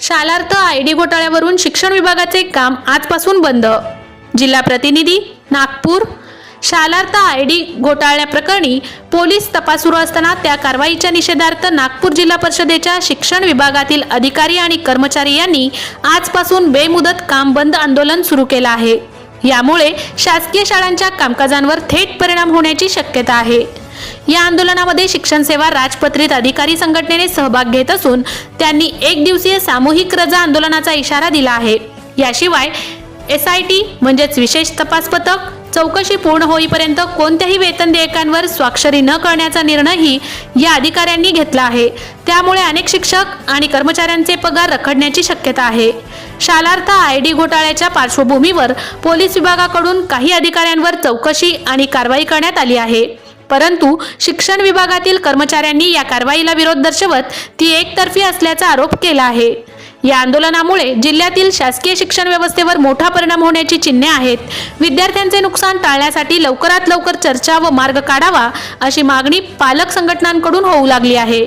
Shalarth I D घोटाळ्यावरून शिक्षण विभागाचे काम आजपासून बंद. जिल्हा प्रतिनिधी नागपूर. शालार्थ आय डी घोटाळ्याप्रकरणी पोलीस तपास सुरू असताना त्या कारवाईच्या निषेधार्थ नागपूर जिल्हा परिषदेच्या शिक्षण विभागातील अधिकारी आणि कर्मचारी यांनी आजपासून बेमुदत काम बंद आंदोलन सुरू केलं आहे. यामुळे शासकीय शाळांच्या कामकाजांवर थेट परिणाम होण्याची शक्यता आहे. या आंदोलनामध्ये शिक्षण सेवा राजपत्रित अधिकारी संघटनेने सहभाग घेत असून त्यांनी एक दिवसीय सामूहिक रजा आंदोलनाचा इशारा दिला आहे. याशिवाय एस आय टी म्हणजेच विशेष तपास पथक चौकशी पूर्ण होईपर्यंत कोणत्याही वेतन देयकांवर स्वाक्षरी न करण्याचा निर्णयही या अधिकाऱ्यांनी घेतला आहे. त्यामुळे अनेक शिक्षक आणि कर्मचाऱ्यांचे पगार रखडण्याची शक्यता आहे. शालार्थ आय डी घोटाळ्याच्या पार्श्वभूमीवर पोलीस विभागाकडून काही अधिकाऱ्यांवर चौकशी आणि कारवाई करण्यात आली आहे. परंतु शिक्षण विभागातील कर्मचाऱ्यांनी या कारवाईला विरोध दर्शवत ती एकतर्फी असल्याचा आरोप केला आहे. या आंदोलनामुळे जिल्ह्यातील शासकीय शिक्षण व्यवस्थेवर मोठा परिणाम होण्याची चिन्हे आहेत. विद्यार्थ्यांचे नुकसान टाळण्यासाठी लवकरात लवकर चर्चा व मार्ग काढावा अशी मागणी पालक संघटनांकडून होऊ लागली आहे.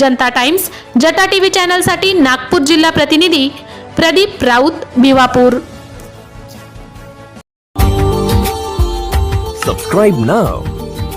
जनता टाइम्स जटा टीव्ही चॅनलसाठी नागपूर जिल्हा प्रतिनिधी प्रदीप राऊत भिवापूर सबस्क्राईब नाव